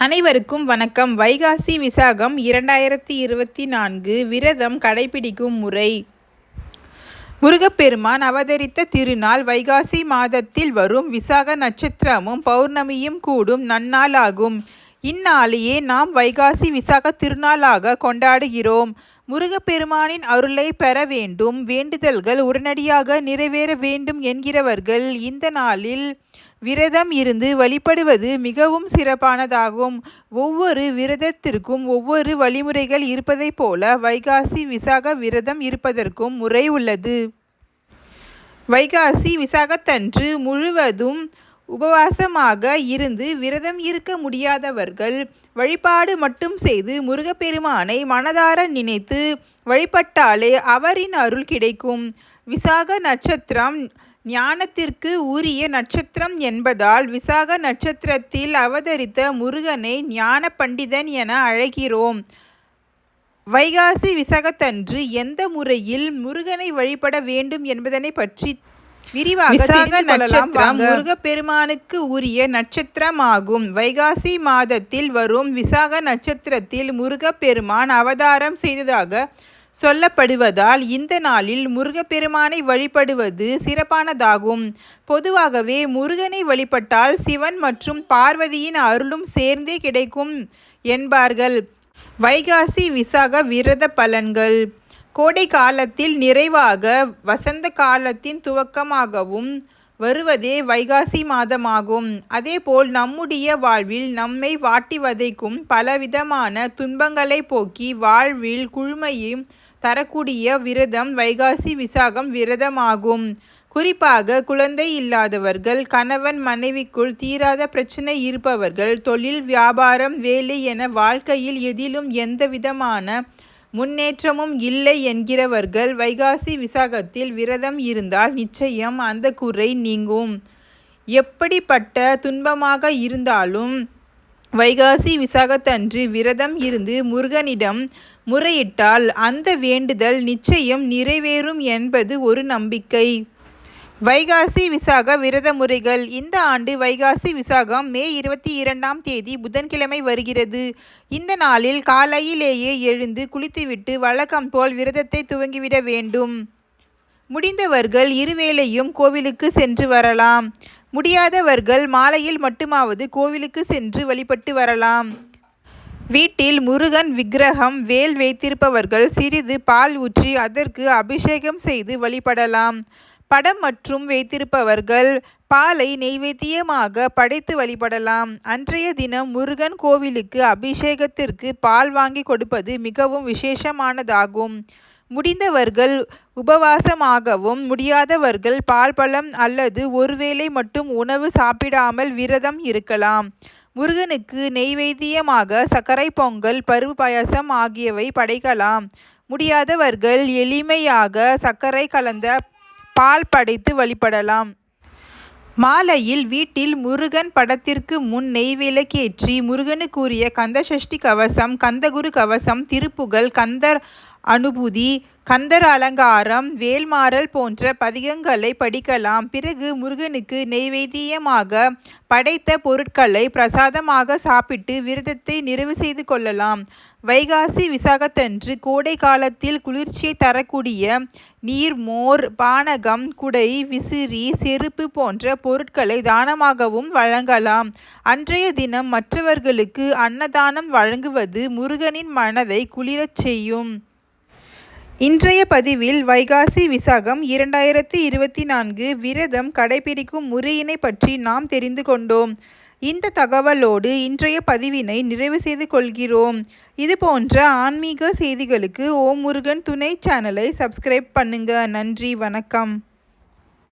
அனைவருக்கும் வணக்கம். வைகாசி விசாகம் இரண்டாயிரத்தி இருபத்தி நான்கு. விரதம் கடைபிடிக்கும் முறை. முருகப்பெருமான் அவதரித்த திருநாள் வைகாசி மாதத்தில் வரும் விசாக நட்சத்திரமும் பௌர்ணமியும் கூடும் நன்னாளாகும். இந்நாளையே நாம் வைகாசி விசாக திருநாளாக கொண்டாடுகிறோம். முருகப்பெருமானின் அருளை பெற வேண்டும். வேண்டுதல்கள் உடனடியாக நிறைவேற வேண்டும் என்கிறவர்கள் இந்த நாளில் விரதம் இருந்து வழிபடுவது மிகவும் சிறப்பானதாகும். ஒவ்வொரு விரதத்திற்கும் ஒவ்வொரு வழிமுறைகள் இருப்பதைப் போல வைகாசி விசாக விரதம் இருப்பதற்கும் முறை உள்ளது. வைகாசி விசாகத்தன்று முழுவதும் உபவாசமாக இருந்து விரதம் இருக்க முடியாதவர்கள் வழிபாடு மட்டும் செய்து முருகப்பெருமானை மனதார நினைத்து வழிபட்டாலே அவரின் அருள் கிடைக்கும். விசாக நட்சத்திரம் ஞானத்திற்கு உரிய நட்சத்திரம் என்பதால் விசாக நட்சத்திரத்தில் அவதரித்த முருகனை ஞான பண்டிதன் என அழைக்கிறோம். வைகாசி விசாகத்தன்று எந்த முறையில் முருகனை வழிபட வேண்டும் என்பதனை பற்றி விரிவாக நட்சத்திரம் முருகப்பெருமானுக்கு உரிய நட்சத்திரமாகும். வைகாசி மாதத்தில் வரும் விசாக நட்சத்திரத்தில் முருகப்பெருமான் அவதாரம் செய்ததாக சொல்லப்படுவதால் இந்த நாளில் முருகப்பெருமானை வழிபடுவது சிறப்பானதாகும். பொதுவாகவே முருகனை வழிபட்டால் சிவன் மற்றும் பார்வதியின் அருளும் சேர்ந்தே கிடைக்கும் என்பார்கள். வைகாசி விசாக விரத பலன்கள். கோடை காலத்தில் நிறைவாக வசந்த காலத்தின் துவக்கமாகவும் வருவதே வைகாசி மாதமாகும். அதேபோல் நம்முடைய வாழ்வில் நம்மை வாட்டி வதைக்கும் பலவிதமான துன்பங்களை போக்கி வாழ்வில் குழுமையும் தரக்கூடிய விரதம் வைகாசி விசாகம் விரதமாகும். குறிப்பாக குழந்தை இல்லாதவர்கள் கணவன் மனைவிக்குள் தீராத பிரச்சனை இருப்பவர்கள் தொழில் வியாபாரம் வேலை என வாழ்க்கையில் எதிலும் எந்த விதமான முன்னேற்றமும் இல்லை என்கிறவர்கள் வைகாசி விசாகத்தில் விரதம் இருந்தால் நிச்சயம் அந்த குறை நீங்கும். எப்படிப்பட்ட துன்பமாக இருந்தாலும் வைகாசி விசாகத்தன்று விரதம் இருந்து முருகனிடம் முறையிட்டால் அந்த வேண்டுதல் நிச்சயம் நிறைவேறும் என்பது ஒரு நம்பிக்கை. வைகாசி விசாக விரத முறைகள். இந்த ஆண்டு வைகாசி விசாகம் மே இருபத்தி இரண்டாம் தேதி புதன்கிழமை வருகிறது. இந்த நாளில் காலையிலேயே எழுந்து குளித்துவிட்டு வழக்கம் போல் விரதத்தை துவங்கிவிட வேண்டும். முடிந்தவர்கள் இருவேளையும் கோவிலுக்கு சென்று வரலாம். முடியாதவர்கள் மாலையில் மட்டுமாவது கோவிலுக்கு சென்று வழிபட்டு வரலாம். வீட்டில் முருகன் விக்கிரகம் வேல் வைத்திருப்பவர்கள் சிறிது பால் ஊற்றி அதற்கு அபிஷேகம் செய்து வழிபடலாம். படம் மற்றும் வைத்திருப்பவர்கள் பாலை நெய்வேத்தியமாக படைத்து வழிபடலாம். அன்றைய தினம் முருகன் கோவிலுக்கு அபிஷேகத்திற்கு பால் வாங்கி கொடுப்பது மிகவும் விசேஷமானதாகும். முடிந்தவர்கள் உபவாசமாகவும் முடியாதவர்கள் பால் பழம் அல்லது ஒருவேளை மட்டும் உணவு சாப்பிடாமல் விரதம் இருக்கலாம். முருகனுக்கு நெய்வேத்தியமாக சர்க்கரை பொங்கல் பருப்பு பாயசம் ஆகியவை படைக்கலாம். முடியாதவர்கள் எளிமையாக சர்க்கரை கலந்த பால் படைத்து வழிபடலாம். மாலையில் வீட்டில் முருகன் படத்திற்கு முன் நெய் விளக்கேற்றி முருகனுக்குரிய கந்தசஷ்டி கவசம் கந்தகுரு கவசம் திருப்புகழ் கந்தர் அனுபூதி கந்தர் அலங்காரம் வேல்மாறல் போன்ற பதிகங்களை படிக்கலாம். பிறகு முருகனுக்கு நெய்வேத்தியமாக படைத்த பொருட்களை பிரசாதமாக சாப்பிட்டு விரதத்தை நிறைவு செய்து கொள்ளலாம். வைகாசி விசாகத்தன்று கோடை காலத்தில் குளிர்ச்சியை தரக்கூடிய நீர் மோர் பானகம் குடை விசிறி செருப்பு போன்ற பொருட்களை தானமாகவும் வழங்கலாம். அன்றைய தினம் மற்றவர்களுக்கு அன்னதானம் வழங்குவது முருகனின் மனதை குளிரச் செய்யும். இன்றைய பதிவில் வைகாசி விசாகம் இரண்டாயிரத்தி இருபத்தி நான்கு விரதம் கடைபிடிக்கும் முறையினை பற்றி நாம் தெரிந்து கொண்டோம். இந்த தகவலோடு இன்றைய பதிவினை நிறைவு செய்து கொள்கிறோம். இது போன்ற ஆன்மீக செய்திகளுக்கு ஓம் முருகன் துணை சேனலை சப்ஸ்கிரைப் பண்ணுங்க. நன்றி வணக்கம்.